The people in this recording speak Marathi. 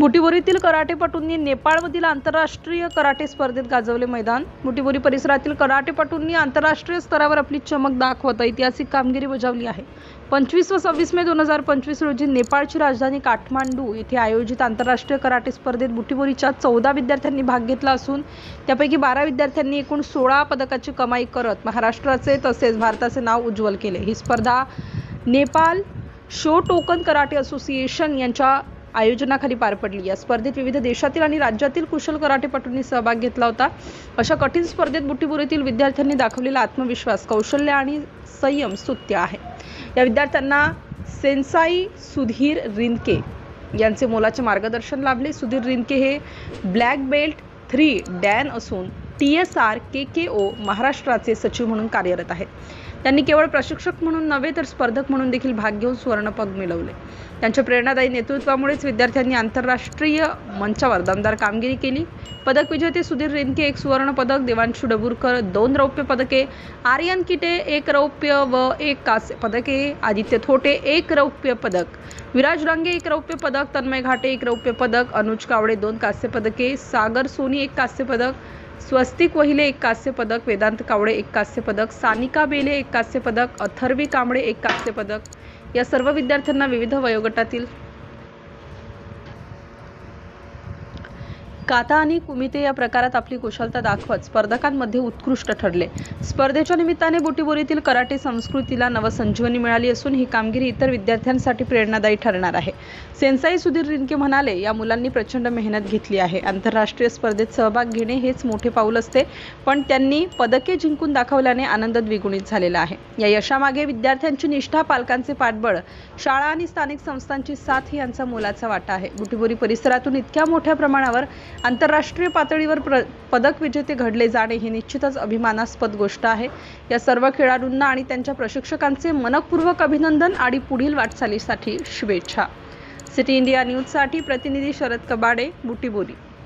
बुटीबोरीतील कराटेपटूंनी नेपाळमधील आंतरराष्ट्रीय कराटे स्पर्धेत गाजवले मैदान. बुटीबोरी परिसरातील कराटेपटूंनी आंतरराष्ट्रीय स्तरावर आपली चमक दाखवत ऐतिहासिक कामगिरी बजावली आहे. पंचवीस व सव्वीस मे दोन हजार पंचवीस रोजी नेपाळची राजधानी काठमांडू येथे आयोजित आंतरराष्ट्रीय कराटे स्पर्धेत बुटीबोरीच्या चौदा विद्यार्थ्यांनी भाग घेतला असून त्यापैकी बारा विद्यार्थ्यांनी एकूण सोळा पदकाची कमाई करत महाराष्ट्राचे तसेच भारताचे नाव उज्ज्वल केले. ही स्पर्धा Nepal Shotokan karate association यांच्या आयोजनाखाली पार पडली. या स्पर्धेत विविध देशातील आणि राज्यातील कुशल कराटेपटूंनी सहभाग घेतला होता. अशा कठीण स्पर्धेत बुटीबुरीतील विद्यार्थ्यांनी दाखवलेला आत्मविश्वास कौशल्य आणि संयम स्तुत्य आहे. या विद्यार्थ्यांना सेन्साई सुधीर रिंदके यांचे मोलाचे मार्गदर्शन लाभले. सुधीर रिंदके हे ब्लॅक बेल्ट थ्री डॅन असून T S R K K O महाराष्ट्राचे सचिव म्हणून कार्यरत आहेत. त्यांनी केवळ प्रशिक्षक म्हणून नव्हे तर स्पर्धक म्हणून देखील भाग घेऊन सुवर्णपद मिळवले. त्यांच्या प्रेरणादायी नेतृत्वामुळेच विद्यार्थ्यांनी आंतरराष्ट्रीय मंचावर दमदार कामगिरी केली. पदक विजेते सुधीर रेनके एक सुवर्ण पदक देवांशू डबुरकर दोन रौप्य पदके आर्यन किटे एक रौप्य व एक कांस्य पदके आदित्य थोटे एक रौप्य पदक विराज रांगे एक रौप्य पदक तन्मय घाटे एक रौप्य पदक अनुज कावडे दोन कास्य पदके सागर सोनी एक कास्य पदक स्वस्तिक वहिले एक कांस्य पदक वेदांत कावडे एक कांस्य पदक सानिका बेले एक कांस्य पदक अथर्वी कांबळे एक कांस्य पदक. या सर्व विद्यार्थ्यांना विविध वयोगटातील काता आणि कुमिते या प्रकारात आपली कुशलता दाखवत स्पर्धकांमध्ये उत्कृष्ट ठरले. स्पर्धेच्या निमित्ताने बुटीबोरीतील कराटे संस्कृतीला नवसंजीवनी मिळाली असून ही कामगिरी इतर विद्यार्थ्यांसाठी प्रेरणादायी ठरणार आहे. सेन्साई सुधीर रिनके म्हणाले या मुलांनी प्रचंड मेहनत घेतली आहे. आंतरराष्ट्रीय स्पर्धेत सहभाग घेणे हेच मोठे पाऊल असते पण त्यांनी पदके जिंकून दाखवल्याने आनंद द्विगुणित झालेला आहे. या यशामागे विद्यार्थ्यांची निष्ठा पालकांचे पाठबळ शाळा आणि स्थानिक संस्थांची साथ यांचा मोलाचा वाटा आहे. बुटीबोरी परिसरातून इतक्या मोठ्या प्रमाणावर आंतरराष्ट्रीय पातळीवर प्र पदक विजेते घडले जाणे ही निश्चितच अभिमानास्पद गोष्ट आहे. या सर्व खेळाडूंना आणि त्यांच्या प्रशिक्षकांचे मनपूर्वक अभिनंदन आणि पुढील वाटचालीसाठी शुभेच्छा. सिटी इंडिया न्यूजसाठी प्रतिनिधी शरद कबाडे बुटीबोरी